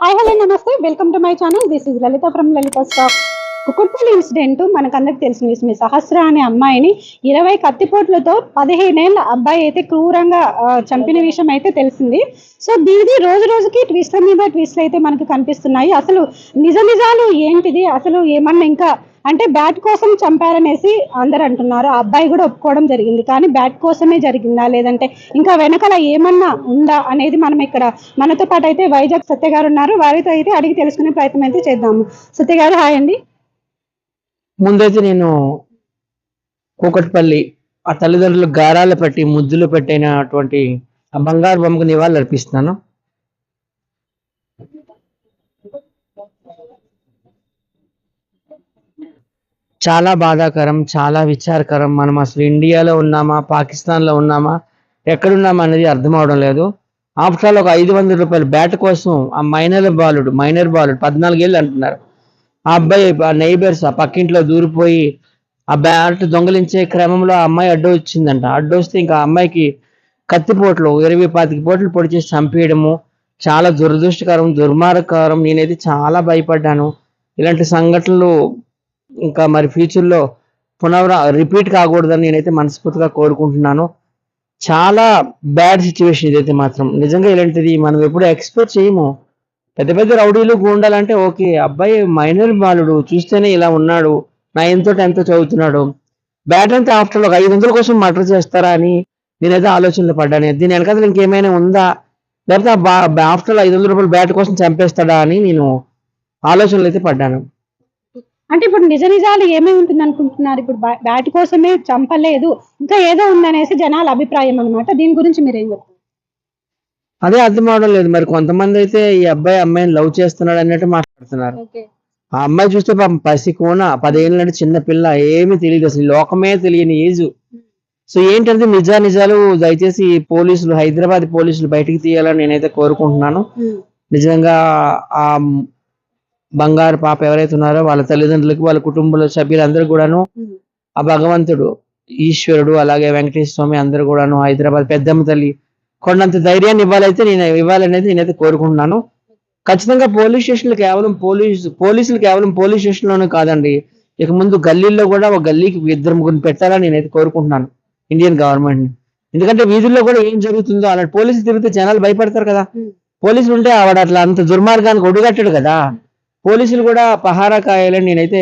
High hello नमस्ते welcome to my channel this is Lalitha from Lalitha stock Kukatpally incident మనకందరికి తెలిసిన విషయమే సహస్ర అనే అమ్మాయిని ఇరవై కత్తిపోట్లతో పదిహేనేళ్ళ అబ్బాయి అయితే క్రూరంగా చంపిన విషయం అయితే తెలిసింది. సో దీనిది రోజు రోజుకి ట్విస్ట్ల మీద ట్విస్ట్లు అయితే మనకు కనిపిస్తున్నాయి. అసలు నిజ నిజాలు ఏంటిది? అసలు ఏమన్నా ఇంకా అంటే బ్యాట్ కోసం చంపారనేసి అందరు అంటున్నారు. ఆ అబ్బాయి కూడా ఒప్పుకోవడం జరిగింది. కానీ బ్యాట్ కోసమే జరిగిందా? లేదంటే ఇంకా వెనకాల ఏమన్నా ఉందా అనేది మనం ఇక్కడ మనతో పాటు అయితే వైజాగ్ సత్య గారు ఉన్నారు. వారితో అయితే అడిగి తెలుసుకునే ప్రయత్నం అయితే చేద్దాము. సత్య గారు హాయ్ అండి. ముందైతే నేను కూకట్పల్లి ఆ తల్లిదండ్రులు గారాలు పెట్టి ముద్దులు పెట్టినటువంటి ఆ బంగారు బొమ్మకు నివాళులు అర్పిస్తున్నాను. చాలా బాధాకరం చాలా విచారకరం. మనం అసలు ఇండియాలో ఉన్నామా పాకిస్తాన్లో ఉన్నామా ఎక్కడున్నామా అనేది అర్థం అవడం లేదు. ఆఫ్టర్ ఆల్ ఒక ఐదు వందల రూపాయల బ్యాట్ కోసం ఆ మైనర్ బాలుడు మైనర్ బాలుడు పద్నాలుగేళ్ళు అంటున్నారు. ఆ అబ్బాయి ఆ నైబర్స్ ఆ పక్కింట్లో దూరిపోయి ఆ బ్యాట్ దొంగలించే క్రమంలో ఆ అమ్మాయి అడ్డు వచ్చిందంట. అడ్డు వస్తే ఇంకా ఆ అమ్మాయికి కత్తిపోట్లు ఇరవై పాతిక పోట్లు పొడి చేసి చంపేయడము చాలా దురదృష్టకరం దుర్మార్గకరం. నేనైతే చాలా భయపడ్డాను. ఇలాంటి సంఘటనలు ఇంకా మరి ఫ్యూచర్లో పునరా రిపీట్ కాకూడదని నేనైతే మనస్ఫూర్తిగా కోరుకుంటున్నాను. చాలా బ్యాడ్ సిచ్యువేషన్ ఇదైతే మాత్రం. నిజంగా ఇలాంటిది మనం ఎప్పుడు ఎక్స్పెక్ట్ చేయము. పెద్ద పెద్ద రౌడీలు గూండాలంటే ఓకే అబ్బాయి మైనర్ బాలుడు చూస్తేనే ఇలా ఉన్నాడు నైన్తో టెన్త్ చదువుతున్నాడు. బ్యాట్ అండ్ ఆఫ్టర్ ఒక ఐదు వందల కోసం మర్డర్ చేస్తారా అని నేనైతే ఆలోచనలు పడ్డాను. దీని వెనకాల ఇంకేమైనా ఉందా? లేకపోతే ఆఫ్టర్లో ఐదు వందల రూపాయలు బ్యాట్ కోసం చంపేస్తాడా అని నేను ఆలోచనలు అయితే పడ్డాను. అంటే ఇప్పుడు నిజ నిజాలు ఏమై ఉంటుంది అనుకుంటున్నారు? ఇప్పుడు బ్యాట్ కోసమే చంపలేదు ఇంకా ఏదో ఉందనేసి జనాల అభిప్రాయం అన్నమాట. దీని గురించి మీరు ఏం చెప్తారు? అదే అర్థం అవడం లేదు. మరి కొంతమంది అయితే ఈ అబ్బాయి అమ్మాయిని లవ్ చేస్తున్నాడు అన్నట్టు మాట్లాడుతున్నారు. ఆ అమ్మాయి చూస్తే పాపం పసి కోన పదేళ్ళ నాటి చిన్న పిల్ల ఏమీ తెలియదు అసలు. ఈ లోకమే తెలియని ఏజ్. సో ఏంటంటే నిజా నిజాలు దయచేసి ఈ పోలీసులు హైదరాబాద్ పోలీసులు బయటికి తీయాలని నేనైతే కోరుకుంటున్నాను. నిజంగా ఆ బంగారు పాప ఎవరైతే ఉన్నారో వాళ్ళ తల్లిదండ్రులకి వాళ్ళ కుటుంబంలో సభ్యులందరూ కూడాను ఆ భగవంతుడు ఈశ్వరుడు అలాగే వెంకటేశ్వర స్వామి అందరూ కూడాను హైదరాబాద్ పెద్దమ్మ తల్లి కొండంత ధైర్యాన్ని ఇవ్వాలైతే నేను ఇవ్వాలనేది నేనైతే కోరుకుంటున్నాను. ఖచ్చితంగా పోలీస్ స్టేషన్లు కేవలం పోలీస్ పోలీసులు కేవలం పోలీస్ స్టేషన్లోనే కాదండి. ఇక ముందు గల్లీల్లో కూడా ఒక గల్లీకి ఇద్దరు ముగ్గురు పెట్టాలని నేనైతే కోరుకుంటున్నాను. ఇండియన్ గవర్నమెంట్ని. ఎందుకంటే వీధుల్లో కూడా ఏం జరుగుతుందో అలాంటి పోలీసులు తిరిగితే జనాలు భయపడతారు కదా. పోలీసులు ఉంటే ఆవిడ అట్లా అంత దుర్మార్గానికి ఒడిగట్టాడు కదా. పోలీసులు కూడా పహారా కాయాలని నేనైతే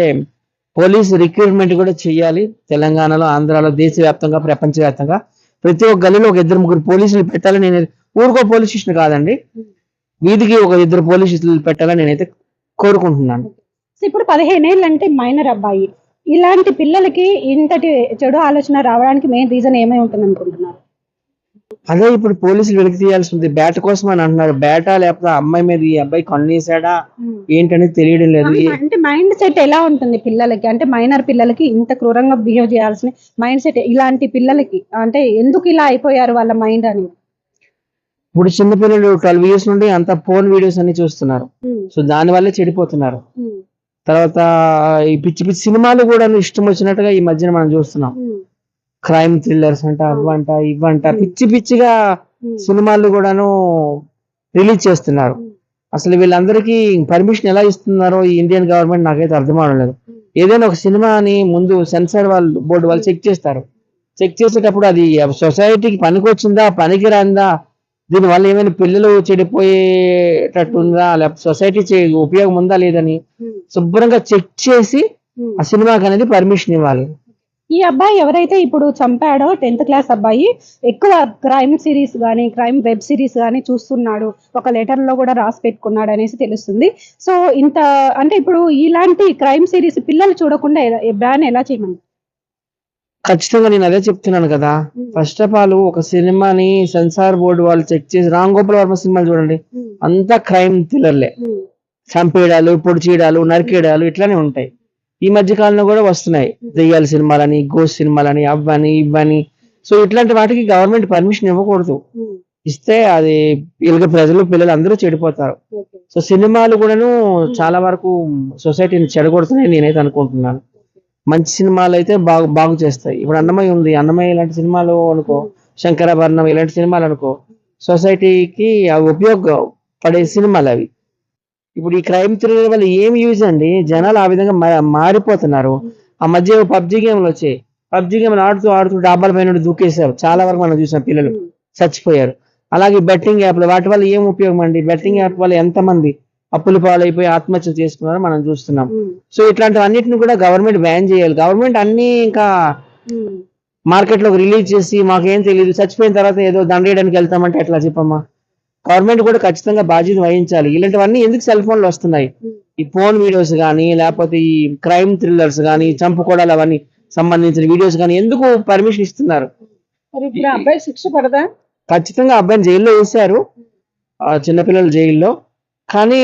పోలీస్ రిక్రూట్మెంట్ కూడా చేయాలి తెలంగాణలో ఆంధ్రాలో దేశవ్యాప్తంగా ప్రపంచవ్యాప్తంగా. ప్రతి ఒక్క గల్లీలో ఒక ఇద్దరు ముగ్గురు పోలీసులు పెట్టాలని నేను ఊరుకో పోలీస్ స్టేషన్ కాదండి. వీధికి ఒక ఇద్దరు పోలీసులు పెట్టాలని నేనైతే కోరుకుంటున్నాను. ఇప్పుడు ఇప్పుడు పదిహేనేళ్ళు అంటే మైనర్ అబ్బాయి. ఇలాంటి పిల్లలకి ఇంతటి చెడు ఆలోచన రావడానికి మెయిన్ రీజన్ ఏమై ఉంటుంది అనుకుంటున్నారు అదే ఇప్పుడు పోలీసులు వెలికి తీయాల్సి ఉంది బ్యాట్ కోసం అని అంటున్నారు. బ్యాటా లేకపోతే అమ్మాయి మీద ఈ అబ్బాయి కన్నేసాడా ఏంటనేది తెలియడం లేదు. అంటే మైండ్ సెట్ ఎలా ఉంటుంది పిల్లలకి? అంటే మైనర్ పిల్లలకి ఇంత క్రూరంగా బిహేవ్ చేయాల్సిన మైండ్ సెట్ ఇలాంటి పిల్లలకి? అంటే ఎందుకు ఇలా అయిపోయారు వాళ్ళ మైండ్ అని? ఇప్పుడు చిన్నపిల్లలు ట్వెల్వ్ ఇయర్స్ నుండి అంత ఫోన్ వీడియోస్ అన్ని చూస్తున్నారు. సో దాని వల్లే చెడిపోతున్నారు. తర్వాత ఈ పిచ్చి పిచ్చి సినిమాలు కూడా ఇష్టం వచ్చినట్టుగా ఈ మధ్యన మనం చూస్తున్నాం. క్రైమ్ థ్రిల్లర్స్ అంట అవ్వంట ఇవ్వంట పిచ్చి పిచ్చిగా సినిమాలు కూడాను రిలీజ్ చేస్తున్నారు. అసలు వీళ్ళందరికీ పర్మిషన్ ఎలా ఇస్తున్నారో ఈ ఇండియన్ గవర్నమెంట్ నాకైతే అర్థం అవడం లేదు. ఏదైనా ఒక సినిమాని ముందు సెన్సార్ వాళ్ళు బోర్డు వాళ్ళు చెక్ చేస్తారు. చెక్ చేసేటప్పుడు అది సొసైటీకి పనికి వచ్చిందా పనికి రాందా దీనివల్ల ఏమైనా పిల్లలు చెడిపోయేటట్టు ఉందా లేకపోతే సొసైటీ ఉపయోగం ఉందా లేదని శుభ్రంగా చెక్ చేసి ఆ సినిమాకి అనేది పర్మిషన్ ఇవ్వాలి. ఈ అబ్బాయి ఎవరైతే ఇప్పుడు చంపాడో టెన్త్ క్లాస్ అబ్బాయి ఎక్కువ క్రైమ్ సిరీస్ కానీ క్రైమ్ వెబ్ సిరీస్ కానీ చూస్తున్నాడు. ఒక లెటర్లో కూడా రాసి పెట్టుకున్నాడు అనేసి తెలుస్తుంది. సో ఇంత అంటే ఇప్పుడు ఇలాంటి క్రైమ్ సిరీస్ పిల్లలు చూడకుండా బ్యాన్ ఎలా చేయమని ఖచ్చితంగా నేను అదే చెప్తున్నాను కదా. ఫస్ట్ ఆఫ్ ఆల్ ఒక సినిమాని సెన్సార్ బోర్డు వాళ్ళు చెక్ చేసి రామ్ గోపాల్ వర్మ సినిమాలు చూడండి. అంతా క్రైమ్ థ్రిల్లర్లే. చంపేయడాలు పొడి చేయడాలు నరికేయడాలు ఇట్లానే ఉంటాయి. ఈ మధ్య కాలంలో కూడా వస్తున్నాయి. దెయ్యాల సినిమాలని గోస్ సినిమాలని అవ్వని ఇవ్వని. సో ఇట్లాంటి వాటికి గవర్నమెంట్ పర్మిషన్ ఇవ్వకూడదు. ఇస్తే అది ఇలాగ ప్రజలు పిల్లలు అందరూ చెడిపోతారు సో సినిమాలు కూడాను చాలా వరకు సొసైటీని చెడగొడుతున్నాయి నేనైతే అనుకుంటున్నాను. మంచి సినిమాలు అయితే బాగు బాగు చేస్తాయి. ఇప్పుడు అన్నమయ్య ఉంది. అన్నమయ్య ఇలాంటి సినిమాలు అనుకో శంకరాభరణం ఇలాంటి సినిమాలు అనుకో సొసైటీకి అవి ఉపయోగపడే సినిమాలు అవి. ఇప్పుడు ఈ క్రైమ్ థ్రిల్లర్ వల్ల ఏం యూజ్ అండి? జనాలు ఆ విధంగా మారిపోతున్నారు. ఆ మధ్య పబ్జి గేమ్లు వచ్చాయి. పబ్జి గేమ్ ఆడుతూ ఆడుతూ డాబాల పైన దూకేశారు. చాలా వరకు మనం చూసాం పిల్లలు చచ్చిపోయారు. అలాగే బెట్టింగ్ యాప్లు వాటి వల్ల ఏం ఉపయోగం అండి? బెట్టింగ్ యాప్ వల్ల ఎంతమంది అప్పులు పాలైపోయి ఆత్మహత్యలు చేసుకున్నారో మనం చూస్తున్నాం. సో ఇట్లాంటివన్నిటిని కూడా గవర్నమెంట్ బ్యాన్ చేయాలి. గవర్నమెంట్ అన్ని ఇంకా మార్కెట్లోకి రిలీజ్ చేసి మాకేం తెలియదు చచ్చిపోయిన తర్వాత ఏదో దండేయడానికి వెళ్తామంటే ఎట్లా చెప్పమ్మా? గవర్నమెంట్ కూడా ఖచ్చితంగా బాధ్యత వహించాలి. ఇలాంటివన్నీ ఎందుకు సెల్ ఫోన్లు వస్తున్నాయి? ఈ ఫోన్ వీడియోస్ కానీ లేకపోతే ఈ క్రైమ్ థ్రిల్లర్స్ కానీ చంపుకోవడాలు అవన్నీ సంబంధించిన వీడియోస్ కానీ ఎందుకు పర్మిషన్ ఇస్తున్నారు? అబ్బాయి శిక్ష పడదా? ఖచ్చితంగా అబ్బాయిని జైల్లో వేశారు. ఆ చిన్నపిల్లలు జైల్లో. కానీ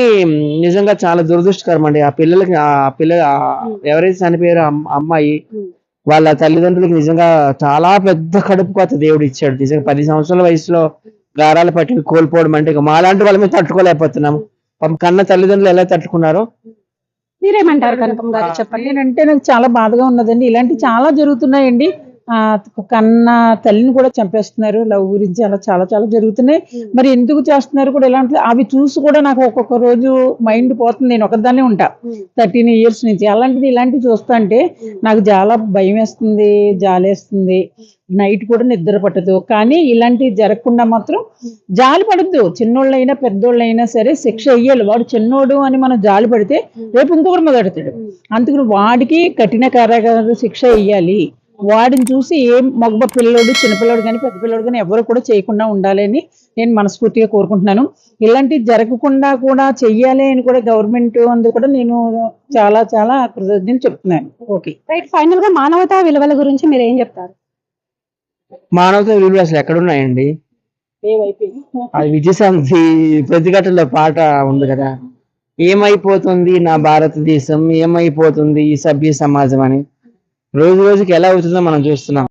నిజంగా చాలా దురదృష్టకరం అండి. ఆ పిల్లలకి ఆ పిల్ల ఎవరైతే చనిపోయారో అమ్మాయి వాళ్ళ తల్లిదండ్రులకు నిజంగా చాలా పెద్ద కడుపు కోత దేవుడు ఇచ్చాడు. నిజంగా పది సంవత్సరాల వయసులో గారాల పట్టి కోల్పోవడం అంటే ఇక మాలాంటి వాళ్ళ మీద తట్టుకోలేకపోతున్నాం పాపం కన్న తల్లిదండ్రులు ఎలా తట్టుకున్నారో? మీరేమంటారు కనకమ్మ గారు? చెప్పండి. అంటే నాకు చాలా బాధగా ఉన్నదండి. ఇలాంటి చాలా జరుగుతున్నాయండి. కన్న తల్లిని కూడా చంపేస్తున్నారు. లవ్ గురించి అలా చాలా చాలా జరుగుతున్నాయి. మరి ఎందుకు చేస్తున్నారు కూడా ఇలాంటి అవి చూసి కూడా నాకు ఒక్కొక్క రోజు మైండ్ పోతుంది. నేను ఒకదాన్నే ఉంటా. థర్టీన్ ఇయర్స్ నుంచి. అలాంటిది ఇలాంటివి చూస్తా అంటే నాకు చాలా భయం వేస్తుంది జాలేస్తుంది. నైట్ కూడా నిద్ర పట్టదు. కానీ ఇలాంటివి జరగకుండా మాత్రం జాలి పడద్దు. చిన్నోళ్ళైనా పెద్దోళ్ళైనా సరే శిక్ష వెయ్యాలి వాడు చిన్నోడు అని మనం జాలి పడితే రేపు ఇంకొకటి మొదలెడతాడు. అందుకని వాడికి కఠిన కారాగార శిక్ష వెయ్యాలి వాడిని చూసి ఏ మగ పిల్లోడు చిన్నపిల్లోడు కానీ పెద్ద పిల్లోడు కానీ ఎవరు కూడా చేయకుండా ఉండాలని నేను మనస్ఫూర్తిగా కోరుకుంటున్నాను. ఇలాంటివి జరగకుండా కూడా చెయ్యాలి అని కూడా గవర్నమెంట్ అందు కూడా నేను చాలా చాలా కృతజ్ఞతలు చెప్తున్నాను. ఓకే. రైట్ ఫైనల్గా మానవతా విలువల గురించి మీరు ఏం చెప్తారు? మానవత విలువలు అసలు ఎక్కడున్నాయండి? అది విజయశాంతి ప్రతిఘటనలో పాట ఉంది కదా. ఏమైపోతుంది నా భారతదేశం? ఏమైపోతుంది ఈ సభ్య సమాజం అని? రోజు రోజుకి ఎలా అవుతుందో మనం చూస్తున్నాం.